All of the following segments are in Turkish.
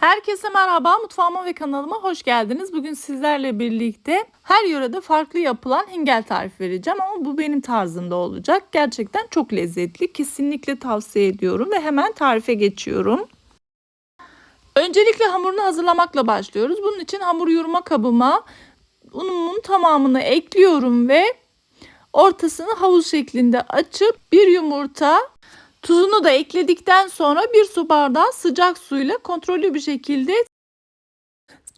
Herkese merhaba, mutfağıma ve kanalıma hoş geldiniz. Bugün sizlerle birlikte her yörede farklı yapılan hingel tarifi vereceğim ama bu benim tarzımda olacak. Gerçekten çok lezzetli, kesinlikle tavsiye ediyorum ve hemen tarife geçiyorum. Öncelikle hamurunu hazırlamakla başlıyoruz. Bunun için hamur yoğurma kabıma unumun tamamını ekliyorum ve ortasını havuz şeklinde açıp bir yumurta, Tuzunu da ekledikten sonra bir su bardağı sıcak suyla kontrollü bir şekilde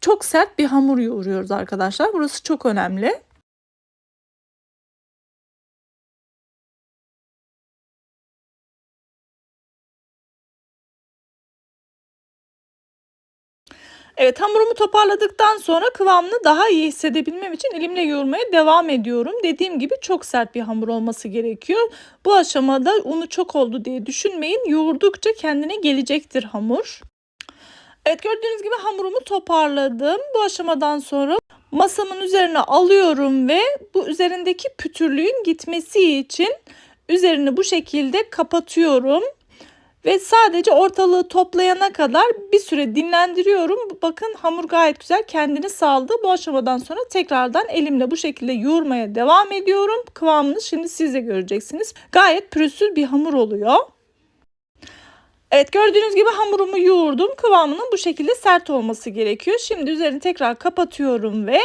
çok sert bir hamur yoğuruyoruz arkadaşlar. Burası çok önemli. Evet hamurumu toparladıktan sonra kıvamını daha iyi hissedebilmem için elimle yoğurmaya devam ediyorum. Dediğim gibi çok sert bir hamur olması gerekiyor. Bu aşamada unu çok oldu diye düşünmeyin. Yoğurdukça kendine gelecektir hamur. Evet gördüğünüz gibi hamurumu toparladım. Bu aşamadan sonra masamın üzerine alıyorum ve bu üzerindeki pütürlüğün gitmesi için üzerini bu şekilde kapatıyorum. Ve sadece ortalığı toplayana kadar bir süre dinlendiriyorum. Bakın hamur gayet güzel kendini saldı. Bu aşamadan sonra tekrardan elimle bu şekilde yoğurmaya devam ediyorum. Kıvamını şimdi siz de göreceksiniz. Gayet pürüzsüz bir hamur oluyor. Evet gördüğünüz gibi hamurumu yoğurdum. Kıvamının bu şekilde sert olması gerekiyor. Şimdi üzerini tekrar kapatıyorum ve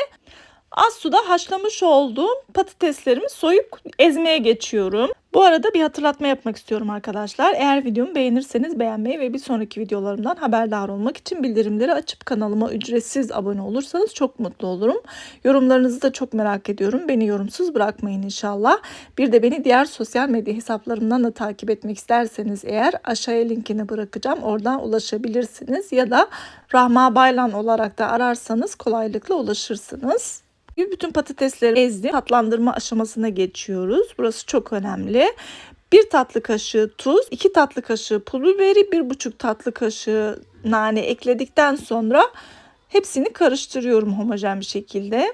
az suda haşlamış olduğum patateslerimi soyup ezmeye geçiyorum. Bu arada bir hatırlatma yapmak istiyorum arkadaşlar. Eğer videomu beğenirseniz beğenmeyi ve bir sonraki videolarımdan haberdar olmak için bildirimleri açıp kanalıma ücretsiz abone olursanız çok mutlu olurum. Yorumlarınızı da çok merak ediyorum. Beni yorumsuz bırakmayın inşallah. Bir de beni diğer sosyal medya hesaplarımdan da takip etmek isterseniz eğer aşağıya linkini bırakacağım. Oradan ulaşabilirsiniz ya da Rahma Baylan olarak da ararsanız kolaylıkla ulaşırsınız. Bütün patatesleri ezdim. Tatlandırma aşamasına geçiyoruz. Burası çok önemli. Bir tatlı kaşığı tuz, iki tatlı kaşığı pul biberi, bir buçuk tatlı kaşığı nane ekledikten sonra hepsini karıştırıyorum homojen bir şekilde.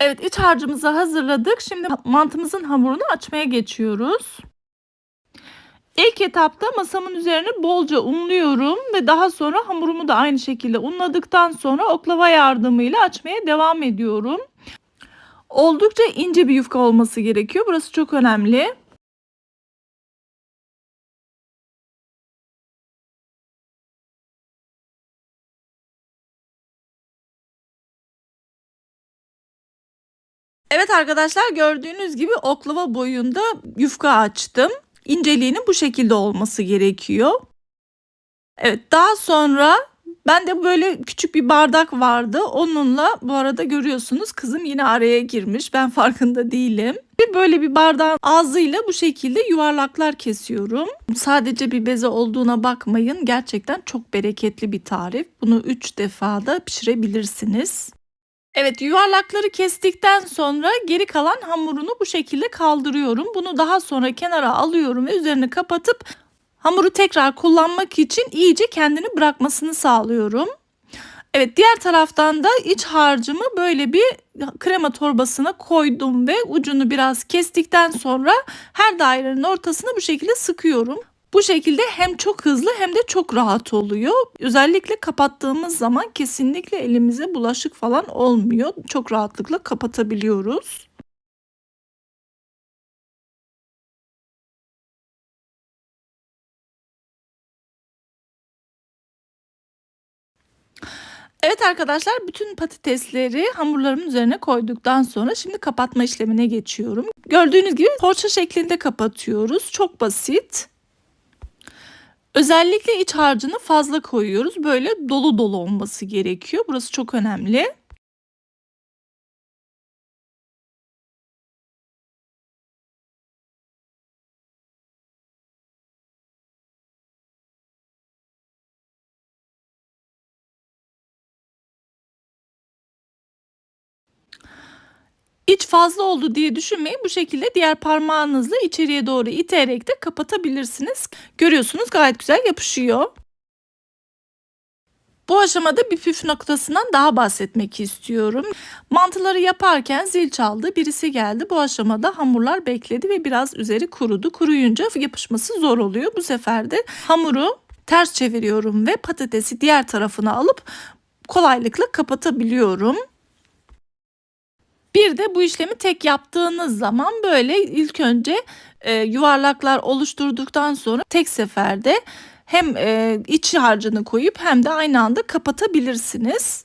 Evet iç harcımızı hazırladık. Şimdi mantımızın hamurunu açmaya geçiyoruz. İlk etapta masamın üzerine bolca unluyorum ve daha sonra hamurumu da aynı şekilde unladıktan sonra oklava yardımıyla açmaya devam ediyorum. Oldukça ince bir yufka olması gerekiyor. Burası çok önemli. Evet arkadaşlar gördüğünüz gibi oklava boyunda yufka açtım inceliğinin bu şekilde olması gerekiyor. Evet daha sonra ben de böyle küçük bir bardak vardı. Onunla bu arada görüyorsunuz kızım yine araya girmiş. Ben farkında değilim. Ve böyle bir bardağın ağzıyla bu şekilde yuvarlaklar kesiyorum. Sadece bir beze olduğuna bakmayın. Gerçekten çok bereketli bir tarif. Bunu 3 defada pişirebilirsiniz. Evet yuvarlakları kestikten sonra geri kalan hamurunu bu şekilde kaldırıyorum. Bunu daha sonra kenara alıyorum ve üzerini kapatıp hamuru tekrar kullanmak için iyice kendini bırakmasını sağlıyorum. Evet diğer taraftan da iç harcımı böyle bir krema torbasına koydum ve ucunu biraz kestikten sonra her dairenin ortasına bu şekilde sıkıyorum. Bu şekilde hem çok hızlı hem de çok rahat oluyor. Özellikle kapattığımız zaman kesinlikle elimize bulaşık falan olmuyor. Çok rahatlıkla kapatabiliyoruz. Evet arkadaşlar bütün patatesleri hamurlarımın üzerine koyduktan sonra şimdi kapatma işlemine geçiyorum. Gördüğünüz gibi poğaça şeklinde kapatıyoruz. Çok basit. Özellikle iç harcını fazla koyuyoruz. Böyle dolu dolu olması gerekiyor. Burası çok önemli. İç fazla oldu diye düşünmeyin. Bu şekilde diğer parmağınızla içeriye doğru iterek de kapatabilirsiniz. Görüyorsunuz gayet güzel yapışıyor. Bu aşamada bir püf noktasından daha bahsetmek istiyorum. Mantıları yaparken zil çaldı, birisi geldi. Bu aşamada hamurlar bekledi ve biraz üzeri kurudu. Kuruyunca yapışması zor oluyor. Bu sefer de hamuru ters çeviriyorum ve patatesi diğer tarafına alıp kolaylıkla kapatabiliyorum. Bir de bu işlemi tek yaptığınız zaman böyle ilk önce e, yuvarlaklar oluşturduktan sonra tek seferde hem e, iç harcını koyup hem de aynı anda kapatabilirsiniz.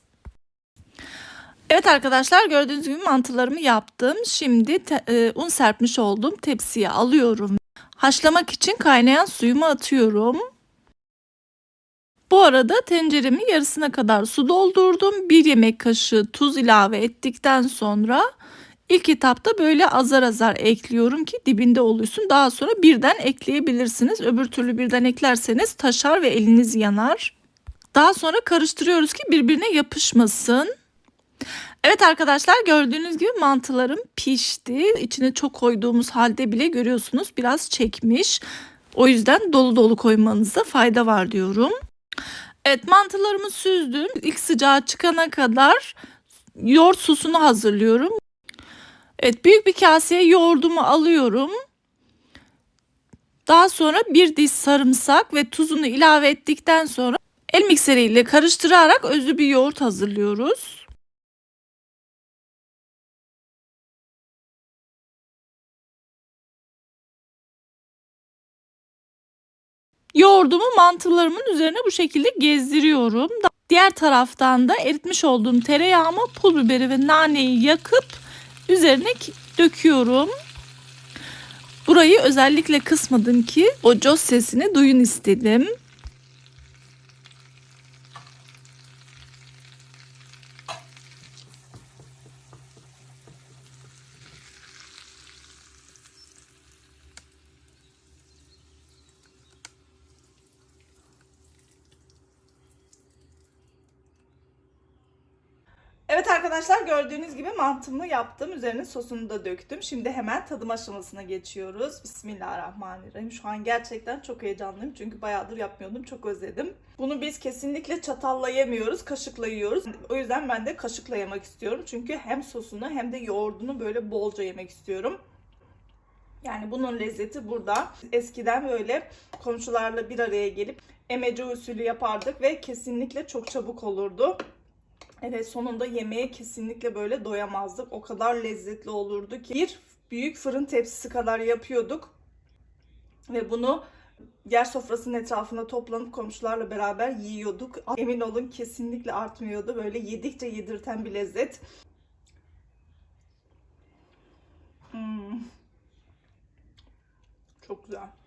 Evet arkadaşlar gördüğünüz gibi mantılarımı yaptım. Şimdi te, e, un serpmiş olduğum tepsiye alıyorum. Haşlamak için kaynayan suyumu atıyorum. Bu arada tenceremi yarısına kadar su doldurdum. Bir yemek kaşığı tuz ilave ettikten sonra ilk etapta böyle azar azar ekliyorum ki dibinde oluşsun. Daha sonra birden ekleyebilirsiniz. Öbür türlü birden eklerseniz taşar ve eliniz yanar. Daha sonra karıştırıyoruz ki birbirine yapışmasın. Evet arkadaşlar gördüğünüz gibi mantılarım pişti. İçine çok koyduğumuz halde bile görüyorsunuz biraz çekmiş. O yüzden dolu dolu koymanızda fayda var diyorum. Evet mantılarımı süzdüm. İlk sıcağı çıkana kadar yoğurt sosunu hazırlıyorum. Evet büyük bir kaseye yoğurdumu alıyorum. Daha sonra bir diş sarımsak ve tuzunu ilave ettikten sonra el mikseriyle karıştırarak özlü bir yoğurt hazırlıyoruz. Yoğurdumu mantılarımın üzerine bu şekilde gezdiriyorum. Diğer taraftan da eritmiş olduğum tereyağımı, pul biberi ve naneyi yakıp üzerine döküyorum. Burayı özellikle kısmadım ki o coz sesini duyun istedim. Evet arkadaşlar gördüğünüz gibi mantımı yaptım. Üzerine sosunu da döktüm. Şimdi hemen tadım aşamasına geçiyoruz. Bismillahirrahmanirrahim. Şu an gerçekten çok heyecanlıyım. Çünkü bayağıdır yapmıyordum. Çok özledim. Bunu biz kesinlikle çatalla yemiyoruz. Kaşıkla yiyoruz. O yüzden ben de kaşıkla yemek istiyorum. Çünkü hem sosunu hem de yoğurdunu böyle bolca yemek istiyorum. Yani bunun lezzeti burada. Eskiden böyle komşularla bir araya gelip emece usulü yapardık ve kesinlikle çok çabuk olurdu. Evet sonunda yemeğe kesinlikle böyle doyamazdık. O kadar lezzetli olurdu ki bir büyük fırın tepsisi kadar yapıyorduk. Ve bunu yer sofrasının etrafında toplanıp komşularla beraber yiyorduk. Emin olun kesinlikle artmıyordu. Böyle yedikçe yedirten bir lezzet. Hmm. Çok güzel.